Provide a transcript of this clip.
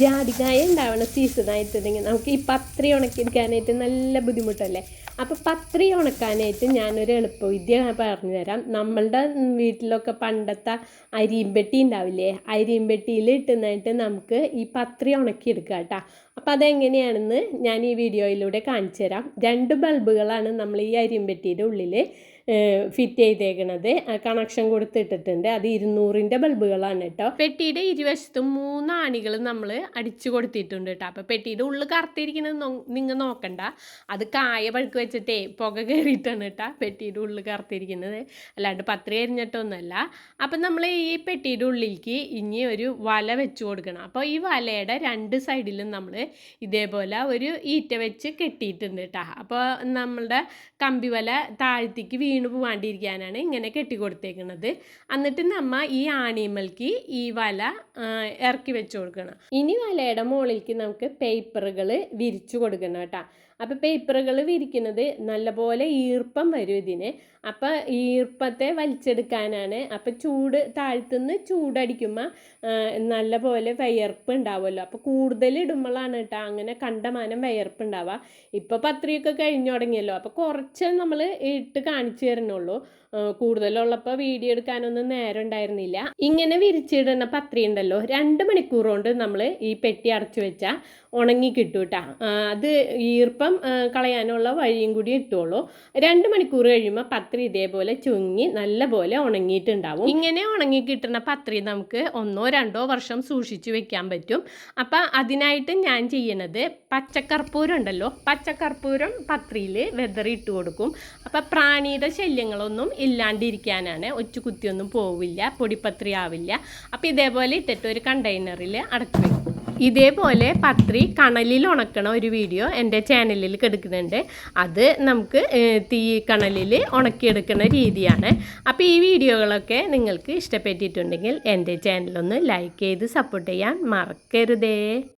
ജാതിക്കായ ഉണ്ടാവണ season ആയിട്ടുണ്ടെങ്കിൽ നമുക്ക് ഈ പത്രി ഉണക്കിയെടുക്കാനായിട്ട് നല്ല ബുദ്ധിമുട്ടല്ലേ? അപ്പോൾ പത്രി ഉണക്കാനായിട്ട് ഞാനൊരു എളുപ്പവിദ്യ പറഞ്ഞു തരാം നമ്മളുടെ വീട്ടിലൊക്കെ പണ്ടത്തെ അരിയമ്പെട്ടി ഉണ്ടാവില്ലേ? അരിയമ്പെട്ടിയിൽ ഇട്ടുന്നതായിട്ട് നമുക്ക് ഈ പത്രി ഉണക്കിയെടുക്കുക കേട്ടോ. അപ്പം അതെങ്ങനെയാണെന്ന് ഞാൻ ഈ വീഡിയോയിലൂടെ കാണിച്ചു തരാം രണ്ട് ബൾബുകളാണ് നമ്മൾ ഈ അരിയമ്പെട്ടിയുടെ ഉള്ളിൽ ഫിറ്റ് ചെയ്തേക്കണത്. കണക്ഷൻ കൊടുത്തിട്ടിട്ടുണ്ട്. അത് ഇരുന്നൂറിന്റെ ബൾബുകളാണ് കേട്ടോ. പെട്ടിയുടെ ഇരുവശത്തും മൂന്ന് ആണികൾ നമ്മൾ അടിച്ചു കൊടുത്തിട്ടുണ്ട് കേട്ടോ. അപ്പോൾ പെട്ടിയുടെ ഉള്ളിൽ കറുത്തിരിക്കുന്നത് നിങ്ങൾ നോക്കണ്ട. അത് കായ പഴുക്ക് വെച്ചിട്ടേ പുക കയറിയിട്ടാണ് കേട്ടോ പെട്ടിയുടെ ഉള്ളിൽ കറുത്തിരിക്കുന്നത്. അല്ലാണ്ട് പത്ര എരിഞ്ഞിട്ടൊന്നുമല്ല അപ്പം നമ്മൾ ഈ പെട്ടിയുടെ ഉള്ളിലേക്ക് ഇനി ഒരു വല വെച്ച് കൊടുക്കണം. അപ്പോൾ ഈ വലയുടെ രണ്ട് സൈഡിലും നമ്മൾ ഇതേപോലെ ഒരു ഈറ്റ വെച്ച് കെട്ടിയിട്ടുണ്ട് കേട്ടോ. അപ്പോൾ നമ്മളുടെ കമ്പി വല താഴ്ത്തിക്ക് വീണു പോവാണ്ടിരിക്കാനാണ് ഇങ്ങനെ കെട്ടി കൊടുത്തേക്കുന്നത് എന്നിട്ട് നമ്മ ഈ ആണിമൽക്ക് ഈ വല ഇറക്കി വെച്ച് കൊടുക്കണം. ഇനി വലയുടെ മുകളിലേക്ക് നമുക്ക് പേപ്പറുകൾ വിരിച്ചു കൊടുക്കണം കേട്ടോ. അപ്പോൾ പേപ്പറുകൾ വിരിക്കുന്നത് നല്ലപോലെ ഈർപ്പം വരും ഇതിന്. അപ്പോൾ ഈർപ്പത്തെ വലിച്ചെടുക്കാനാണ്. അപ്പോൾ ചൂട് താഴ്ത്തുനിന്ന് ചൂടടിക്കുമ്പോൾ നല്ലപോലെ വയർപ്പ് ഉണ്ടാവുമല്ലോ. അപ്പോൾ കൂടുതൽ ഇടുമ്പോഴാണ് കേട്ടോ അങ്ങനെ കണ്ടമാനം വയർപ്പ് ഉണ്ടാവുക ഇപ്പോൾ പത്രിയൊക്കെ കഴിഞ്ഞു തുടങ്ങിയല്ലോ. അപ്പോൾ കുറച്ച് നമ്മൾ ഇട്ട് കാണിച്ചു തരണുള്ളൂ കൂടുതലുള്ളപ്പോൾ വീഡിയോ എടുക്കാനൊന്നും നേരം ഉണ്ടായിരുന്നില്ല. ഇങ്ങനെ വിരിച്ചിടുന്ന പത്രി ഉണ്ടല്ലോ. രണ്ട് മണിക്കൂർ കൊണ്ട് നമ്മൾ ഈ പെട്ടി അടച്ചു വെച്ചാൽ ഉണങ്ങി കിട്ടും കേട്ടോ അത് ഈർപ്പം കളയാനുള്ള വഴിയും കൂടി ഇട്ടോളൂ. രണ്ട് മണിക്കൂർ കഴിയുമ്പോൾ പത്രി ഇതേപോലെ ചുങ്ങി നല്ലപോലെ ഉണങ്ങിയിട്ടുണ്ടാവും. ഇങ്ങനെ ഉണങ്ങി കിട്ടുന്ന പത്രി നമുക്ക് ഒന്നോ രണ്ടോ വർഷം സൂക്ഷിച്ചു വെക്കാൻ പറ്റും. അപ്പം അതിനായിട്ട് ഞാൻ ചെയ്യണത് പച്ചക്കർപ്പൂരം ഉണ്ടല്ലോ പച്ചക്കർപ്പൂരം പത്രിയിൽ വെതറി ഇട്ട് കൊടുക്കും. അപ്പം പ്രാണിയുടെ ശല്യങ്ങളൊന്നും ഇല്ലാണ്ടിരിക്കാനാണ് ഒറ്റ കുത്തിയൊന്നും പോവില്ല പൊടിപ്പത്രി ആവില്ല. അപ്പോൾ ഇതേപോലെ ഇട്ടിട്ട് ഒരു കണ്ടെയ്നറിൽ അടച്ചു വെക്കും. ഇതേപോലെ പത്രി കണലിൽ ഉണക്കണ ഒരു വീഡിയോ എന്റെ ചാനലിൽ കിടക്കുന്നുണ്ട്. അത് നമുക്ക് തീ കണലിൽ ഉണക്കിയെടുക്കുന്ന രീതിയാണ്. അപ്പോൾ ഈ വീഡിയോകളൊക്കെ നിങ്ങൾക്ക് ഇഷ്ടപ്പെട്ടിട്ടുണ്ടെങ്കിൽ എന്റെ ചാനലൊന്ന് ലൈക്ക് ചെയ്ത് സപ്പോർട്ട് ചെയ്യാൻ മറക്കരുതേ.